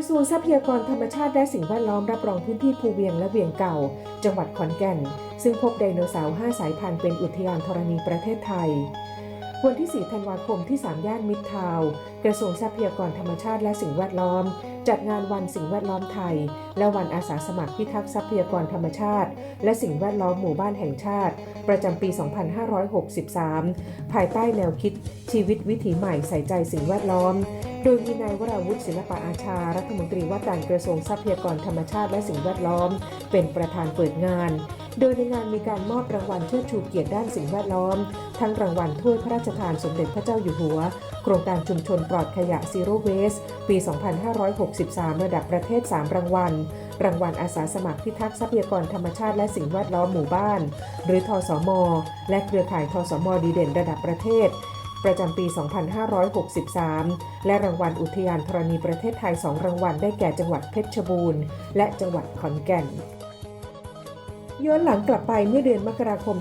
ระทรวงทรัพยากรธรรมชาติและสิ่งแวดล้อมรับรองพื้นที่ภูเวียงและเวียงเก่า จังหวัดขอนแก่น ซึ่งพบไดโนเสาร์5สายพันธุ์เป็นอุทยานธรณีประเทศไทย วันที่ 4 ธันวาคมที่ 3 ย่านมิตรทาวกระทรวงทรัพยากรธรรมชาติและสิ่งแวดล้อม จัดงานวันสิ่งแวดล้อมไทย และวันอาสาสมัครพิทักษ์ทรัพยากรธรรมชาติ และสิ่งแวดล้อมหมู่บ้านแห่งชาติ ประจำปี 2563 ภายใต้แนวคิดชีวิตวิถีใหม่ใส่ใจสิ่งแวดล้อม โดยมีนายวราวุฒิศิลปะอาชา รัฐมนตรีว่าการกระทรวงทรัพยากรธรรมชาติและสิ่งแวดล้อม เป็นประธานเปิดงาน โดยในงานมีการมอบรางวัลเชิดชูเกียรติด้านสิ่งแวดล้อม ทั้งรางวัลถ้วยพระราชทานสมเด็จพระเจ้าอยู่หัว โครงการชุมชนปลอดขยะ Zero Waste ปี 2563 ระดับประเทศ 3 รางวัล รางวัลอาสาสมัครพิทักษ์ทรัพยากรธรรมชาติและสิ่งแวดล้อมหมู่บ้าน หรือทสมอและเครือข่ายทสมอดีเด่นระดับประเทศ ประจำปี 2563 และรางวัลอุทยานธรณีประเทศไทย 2 รางวัลได้แก่จังหวัดเพชรบูรณ์ และจังหวัดขอนแก่นย้อนหลังกลับไปเมื่อเดือนมกราคม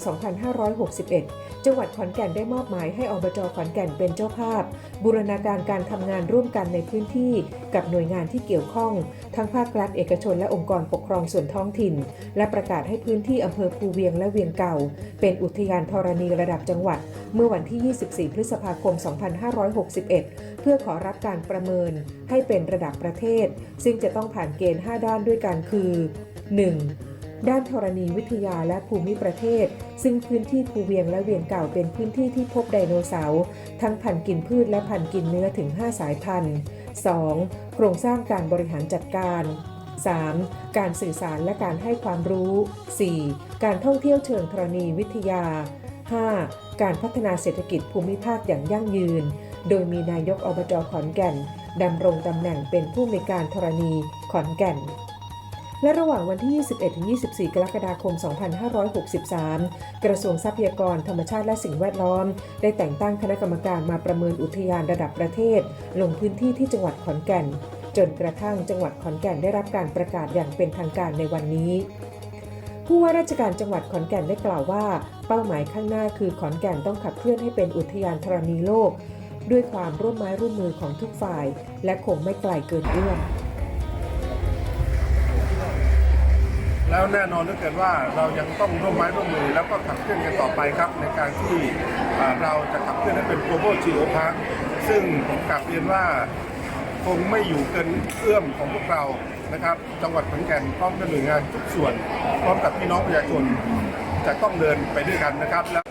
2561 จังหวัดขอนแก่นได้มอบหมายให้อบจขอนแก่นเป็นเจ้าภาพ บูรณาการการทำงานร่วมกันในพื้นที่ กับหน่วยงานที่เกี่ยวข้อง ทั้งภาครัฐเอกชนและองค์กรปกครองส่วนท้องถิ่น และประกาศให้พื้นที่อำเภอภูเวียงและเวียงเก่า เป็นอุทยานธรณีระดับจังหวัด เมื่อวันที่ 24 พฤษภาคม 2561 เพื่อขอรับการประเมินให้เป็นระดับประเทศ ซึ่งจะต้องผ่านเกณฑ์ 5 ด้านด้วยกันคือ 1. ด้านธรณีวิทยาและภูมิประเทศ ซึ่งพื้นที่ภูเวียงและเวียงเก่าเป็นพื้นที่ที่พบไดโนเสาร์ทั้งพันธุ์กินพืชและพันธุ์กินเนื้อถึง 5 สายพันธุ์ 2. โครงสร้างการบริหารจัดการ 3. การสื่อสารและการให้ความรู้ 4. การท่องเที่ยวเชิงธรณีวิทยา 5. การพัฒนาเศรษฐกิจภูมิภาคอย่างยั่งยืน โดยมีนายกอบจขอนแก่นดำรงตำแหน่งเป็นผู้ในการธรณีขอนแก่น และระหว่างวันที่ 21-24 กรกฎาคม 2563 กระทรวงทรัพยากรธรรมชาติและสิ่งแวดล้อม ได้แต่งตั้งคณะกรรมการมาประเมินอุทยานระดับประเทศ ลงพื้นที่ที่จังหวัดขอนแก่น จนกระทั่งจังหวัดขอนแก่นได้รับการประกาศอย่างเป็นทางการในวันนี้ผู้ว่าราชการจังหวัดขอนแก่นได้กล่าวว่า เป้าหมายข้างหน้าคือขอนแก่นต้องขับเคลื่อนให้เป็นอุทยานธรณีโลก ด้วยความร่วมไม้ร่วมมือของทุกฝ่าย และคงไม่ไกลเกินเอื้อม แล้วแน่นอนเหลือเกินว่าเรายังต้องร่วมไม้ร่วมมือ แล้วก็ขับเคลื่อนกันต่อไปครับ ในการที่เราจะขับเคลื่อนให้เป็น global geo park ซึ่งผมกลับเรียนว่าคงไม่อยู่เกินเอื้อมของพวกเรานะครับ จังหวัดขอนแก่นพร้อมกับหน่วยงานทุกส่วน พร้อมกับพี่น้องประชาชนจะต้องเดินไปด้วยกันนะครับแล้ว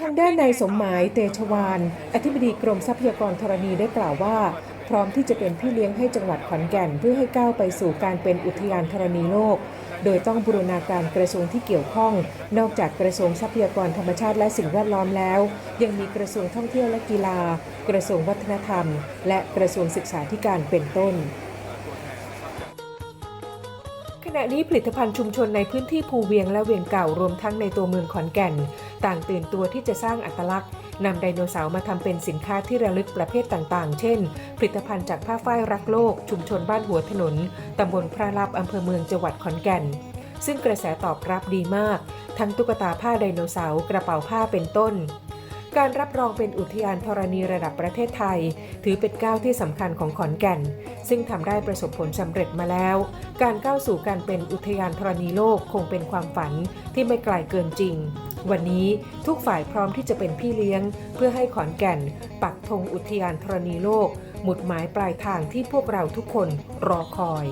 ทางด้านนายสมหมายเตชวานอธิบดีกรมทรัพยากรธรณีได้กล่าวว่า พร้อมที่จะเป็นพี่เลี้ยงให้จังหวัดขอนแก่น เพื่อให้ก้าวไปสู่การเป็นอุทยานธรณีโลก โดยต้องบูรณาการกระทรวงที่เกี่ยวข้อง นอกจากกระทรวงทรัพยากรธรรมชาติและสิ่งแวดล้อมแล้ว ยังมีกระทรวงท่องเที่ยวและกีฬา กระทรวงวัฒนธรรม และกระทรวงศึกษาธิการเป็นต้น ณะนี้ผลิตภัณฑ์ชุมชนในพื้นที่ภูเวียงและเวียงเก่ารวมทั้งในตัวเมืองขอนแก่น ต่างตื่นตัวที่จะสร้างอัตลักษณ์นำไดโนเสาร์มาทำเป็นสินค้าที่ระลึกประเภทต่างๆ เช่น ผลิตภัณฑ์จากผ้าฝ้ายรักโลก ชุมชนบ้านหัวถนนตำบลพระลับอำเภอเมืองจังหวัดขอนแก่น ซึ่งกระแสตอบรับดีมาก ทั้งตุ๊กตาผ้าไดโนเสาร์กระเป๋าผ้าเป็นต้น การรับรองเป็นอุทยานธรณีระดับประเทศไทย ถือเป็นก้าวที่สำคัญของขอนแก่น ซึ่งทำได้ประสบผลสำเร็จมาแล้ว การก้าวสู่การเป็นอุทยานธรณีโลกคงเป็นความฝันที่ไม่ไกลเกินจริง วันนี้ทุกฝ่ายพร้อมที่จะเป็นพี่เลี้ยง เพื่อให้ขอนแก่น ปักธงอุทยานธรณีโลก หมุดหมายปลายทางที่พวกเราทุกคนรอคอย